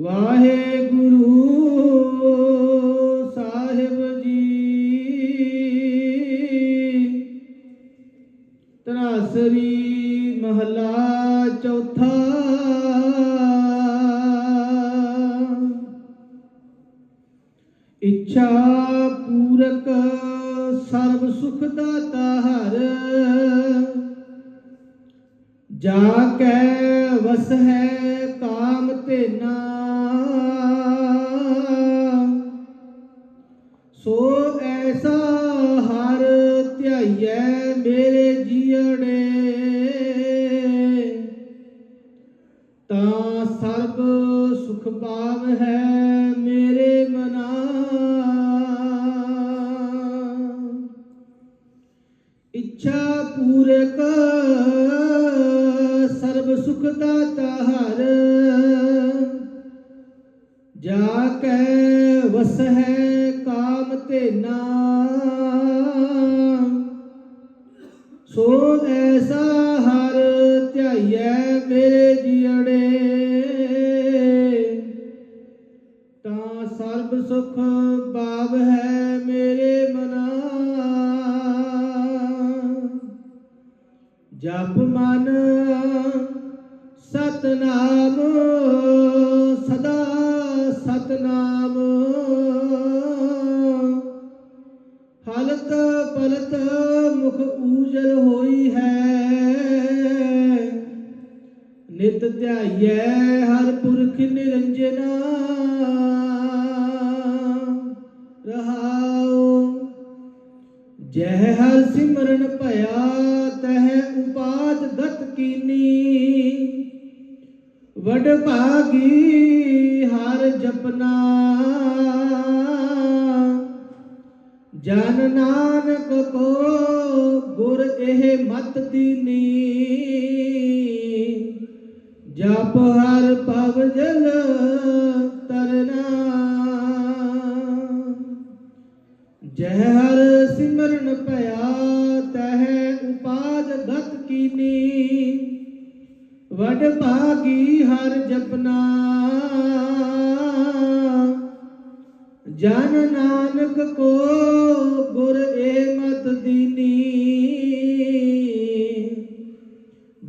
ਵਾਹਿਗੁਰੂ ਸਾਹਿਬ ਜੀ। ਤਰਾਸਰੀ ਮਹਲਾ ਚੌਥਾ। ਇੱਛਾ ਪੂਰਕ ਸਰਬ ਸੁਖ ਦਾਤਾ ਹਰ ਜਾ ਕੈ ਵਸ ਹੈ ਸੋ ਐਸਾ ਹਰ ਧਿਆਈਐ ਮੇਰੇ ਜੀਅੜੇ ਤਾਂ ਸਰਬ ਸੁਖ ਪਾਵ ਹੈ ਮੇਰੇ ਮਨਾ। ਇੱਛਾ ਪੂਰਕ ਸਰਬ ਸੁਖ ਦਾਤਾ ਹਰ। ਜਾ ਕੈ ਵਸ ਹੈ ਕਾਮ ਸੋ ਐਸਾ ਹਰ ਧਿਆਈਐ ਮੇਰੇ ਜੀੜੇ ਤਾਂ ਸਰਬ ਸੁਖ ਬਾਵ ਹੈ ਮੇਰੇ ਮਨਾ। ਜਪ ਮਨ ਸਤਨਾਮ ਹਲਤ ਪਲਤ ਮੁਖ ਊਜਲ ਹੋਈ ਹੈ। ਨਿਤ ਧਿਆਈਐ ਹਰ ਪੁਰਖ ਨਿਰੰਜਨਾ। ਰਹਾਉ, ਜਹ ਹਰ ਸਿਮਰਨ ਭਇਆ, ਤਹ ਉਪਾਦ ਗਤ ਕੀਨੀ। ਵਡ ਭਾਗੀ ਹਰ ਜਪਨਾ। ਜਨ ਨਾਨਕ ਕੋ ਗੁਰ ਇਹ ਮਤ ਦੀਨੀ। ਜਪ ਹਰ ਪਵ ਜਲ ਤਰਨਾ। ਜਹ ਹਰ ਸਿਮਰਨ ਭਇਆ, ਤਹਿ ਉਪਾਦ ਗਤ ਕੀਨੀ। ਵਡ ਭਾਗੀ ਹਰ ਜਪਨਾ। ਜਨ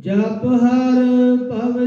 ਜਪ ਹਰ ਭਵ